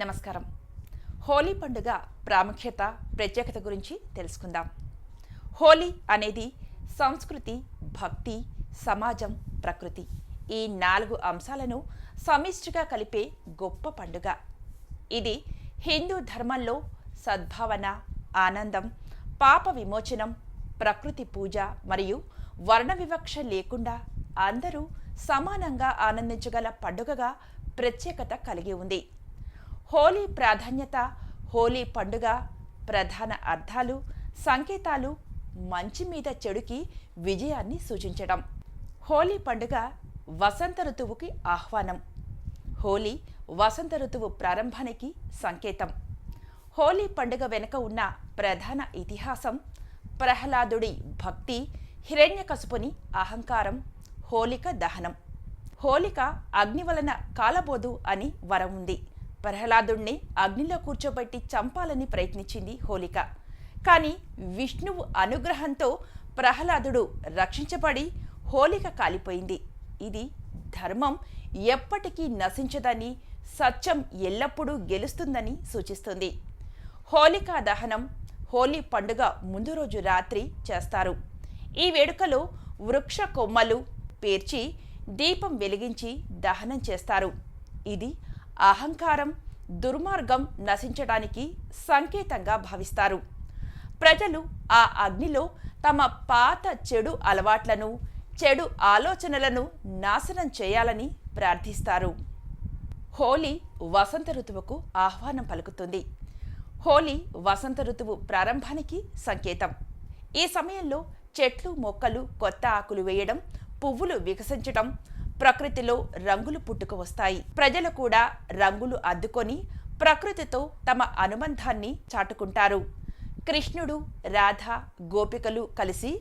నమస్కారం. హోలీ పండుగ ప్రాముఖ్యత ప్రత్యేకత గురించి తెలుసుకుందాం. హోలీ అనేది సంస్కృతి భక్తి సమాజం ప్రకృతి ఈ నాలుగు అంశాలను సమిష్టిగా కలిపే గొప్ప పండుగ. ఇది హిందూ ధర్మంలో సద్భావన ఆనందం పాప విమోచనం ప్రకృతి పూజ మరియు వర్ణ వివక్ష లేకుండా అందరూ సమానంగా ఆనందించగల పండుగగా ప్రత్యేకత కలిగి ఉంది. హోలీ ప్రాధాన్యత హోలీ పండుగ ప్రధాన అర్థాలు సంకేతాలు మంచి మీద చెడుకి విజయాన్ని సూచించడం. హోలీ పండుగ వసంత ఋతువుకి ఆహ్వానం. హోలీ వసంత ఋతువు ప్రారంభానికి సంకేతం. హోలీ పండుగ వెనుక ఉన్న ప్రధాన ఇతిహాసం ప్రహ్లాదుడి భక్తి హిరణ్యకశుపుని అహంకారం హోలిక దహనం. హోలిక అగ్ని వలన కాలబోదు అని వరం ఉంది. ప్రహ్లాదుణ్ణి అగ్నిలో కూర్చోబెట్టి చంపాలని ప్రయత్నించింది హోలిక. కానీ విష్ణువు అనుగ్రహంతో ప్రహ్లాదుడు రక్షించబడి హోలిక కాలిపోయింది. ఇది ధర్మం ఎప్పటికీ నశించదని సత్యం ఎల్లప్పుడూ గెలుస్తుందని సూచిస్తుంది. హోలికా దహనం హోలీ పండుగ ముందు రోజు రాత్రి చేస్తారు. ఈ వేడుకలో వృక్ష కొమ్మలు పేర్చి దీపం వెలిగించి దహనం చేస్తారు. ఇది అహంకారం దుర్మార్గం నశించడానికి సంకేతంగా భావిస్తారు. ప్రజలు ఆ అగ్నిలో తమ పాత చెడు అలవాట్లను చెడు ఆలోచనలను నాశనం చేయాలని ప్రార్థిస్తారు. హోలీ వసంత ఋతువుకు ఆహ్వానం పలుకుతుంది. హోలీ వసంత ఋతువు ప్రారంభానికి సంకేతం. ఈ సమయంలో చెట్లు మొక్కలు కొత్త ఆకులు వేయడం పువ్వులు వికసించడం ప్రకృతిలో రంగులు పుట్టుకు వస్తాయి. ప్రజలు కూడా రంగులు అద్దుకొని ప్రకృతితో తమ అనుబంధాన్ని చాటుకుంటారు. కృష్ణుడు రాధ గోపికలు కలిసి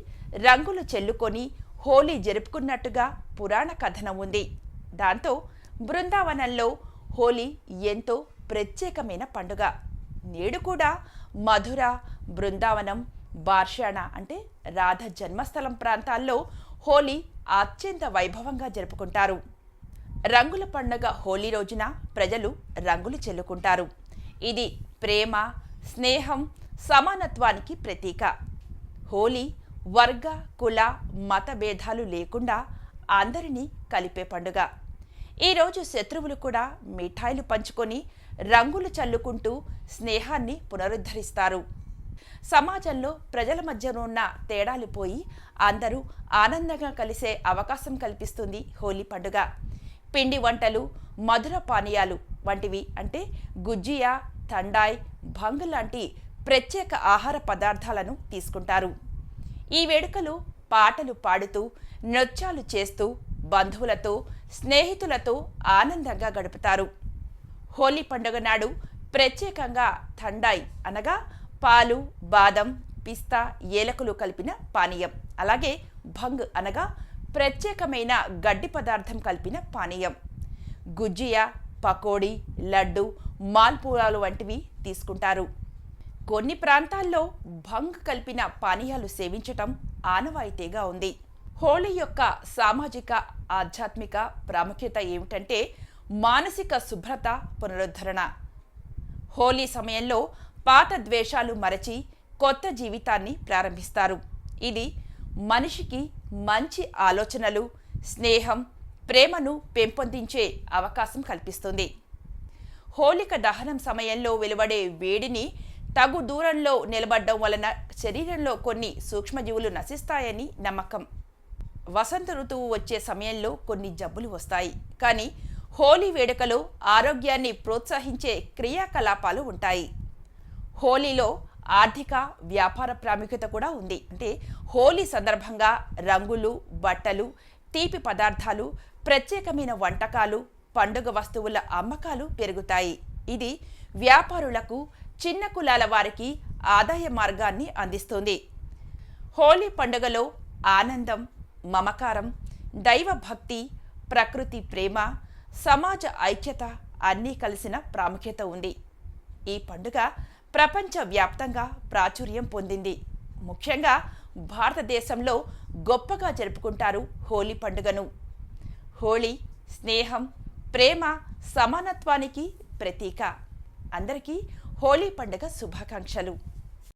రంగులు చెల్లుకొని హోలీ జరుపుకున్నట్టుగా పురాణ కథనం ఉంది. దాంతో బృందావనంలో హోలీ ఎంతో ప్రత్యేకమైన పండుగ. నేడు కూడా మధుర బృందావనం బార్షాణ అంటే రాధ జన్మస్థలం ప్రాంతాల్లో హోలీ అత్యంత వైభవంగా జరుపుకుంటారు. రంగుల పండుగ హోలీ రోజున ప్రజలు రంగులు చెల్లుకుంటారు. ఇది ప్రేమ స్నేహం సమానత్వానికి ప్రతీక. హోలీ వర్గ కుల మత భేదాలు లేకుండా అందరినీ కలిపే పండుగ. ఈరోజు శత్రువులు కూడా మిఠాయిలు పంచుకొని రంగులు చల్లుకుంటూ స్నేహాన్ని పునరుద్ధరిస్తారు. సమాజంలో ప్రజల మధ్యనున్న ఉన్న తేడాలు పోయి అందరూ ఆనందంగా కలిసే అవకాశం కల్పిస్తుంది హోలీ పండుగ. పిండి వంటలు మధుర పానీయాలు వంటివి అంటే గుజ్జియా తండాయ్ భంగ్ లాంటి ప్రత్యేక ఆహార పదార్థాలను తీసుకుంటారు. ఈ వేడుకలు పాటలు పాడుతూ నృత్యాలు చేస్తూ బంధువులతో స్నేహితులతో ఆనందంగా గడుపుతారు. హోలీ పండుగ నాడు ప్రత్యేకంగా థండాయ్ అనగా పాలు బాదం పిస్తా ఏలకులు కలిపిన పానీయం. అలాగే భంగ్ అనగా ప్రత్యేకమైన గడ్డి పదార్థం కలిపిన పానీయం. గుజ్జియా పకోడీ లడ్డు మాల్పూరాలు వంటివి తీసుకుంటారు. కొన్ని ప్రాంతాల్లో భంగ్ కలిపిన పానీయాలు సేవించటం ఆనవాయితీగా ఉంది. హోళీ యొక్క సామాజిక ఆధ్యాత్మిక ప్రాముఖ్యత ఏమిటంటే మానసిక శుభ్రత పునరుద్ధరణ. హోలీ సమయంలో పాత ద్వేషాలు మరచి కొత్త జీవితాన్ని ప్రారంభిస్తారు. ఇది మనిషికి మంచి ఆలోచనలు స్నేహం ప్రేమను పెంపొందించే అవకాశం కల్పిస్తుంది. హోలిక దహనం సమయంలో వెలువడే వేడిని తగు దూరంలో నిలబడడం వలన శరీరంలో కొన్ని సూక్ష్మజీవులు నశిస్తాయని నమ్మకం. వసంత ఋతువు వచ్చే సమయంలో కొన్ని జబ్బులు వస్తాయి. కానీ హోలీ వేడుకలో ఆరోగ్యాన్ని ప్రోత్సహించే క్రియాకలాపాలు ఉంటాయి. హోలీలో ఆర్థిక వ్యాపార ప్రాముఖ్యత కూడా ఉంది. అంటే హోలీ సందర్భంగా రంగులు బట్టలు తీపి పదార్థాలు ప్రత్యేకమైన వంటకాలు పండుగ వస్తువుల అమ్మకాలు పెరుగుతాయి. ఇది వ్యాపారులకు చిన్న కులాల వారికి ఆదాయ మార్గాన్ని అందిస్తుంది. హోలీ పండుగలో ఆనందం మమకారం దైవభక్తి ప్రకృతి ప్రేమ సమాజ ఐక్యత అన్నీ కలిసిన ప్రాముఖ్యత ఉంది. ఈ పండుగ ప్రపంచవ్యాప్తంగా ప్రాచుర్యం పొందింది. ముఖ్యంగా భారతదేశంలో గొప్పగా జరుపుకుంటారు హోలీ పండుగను. హోళీ స్నేహం ప్రేమ సమానత్వానికి ప్రతీక. అందరికీ హోలీ పండుగ శుభాకాంక్షలు.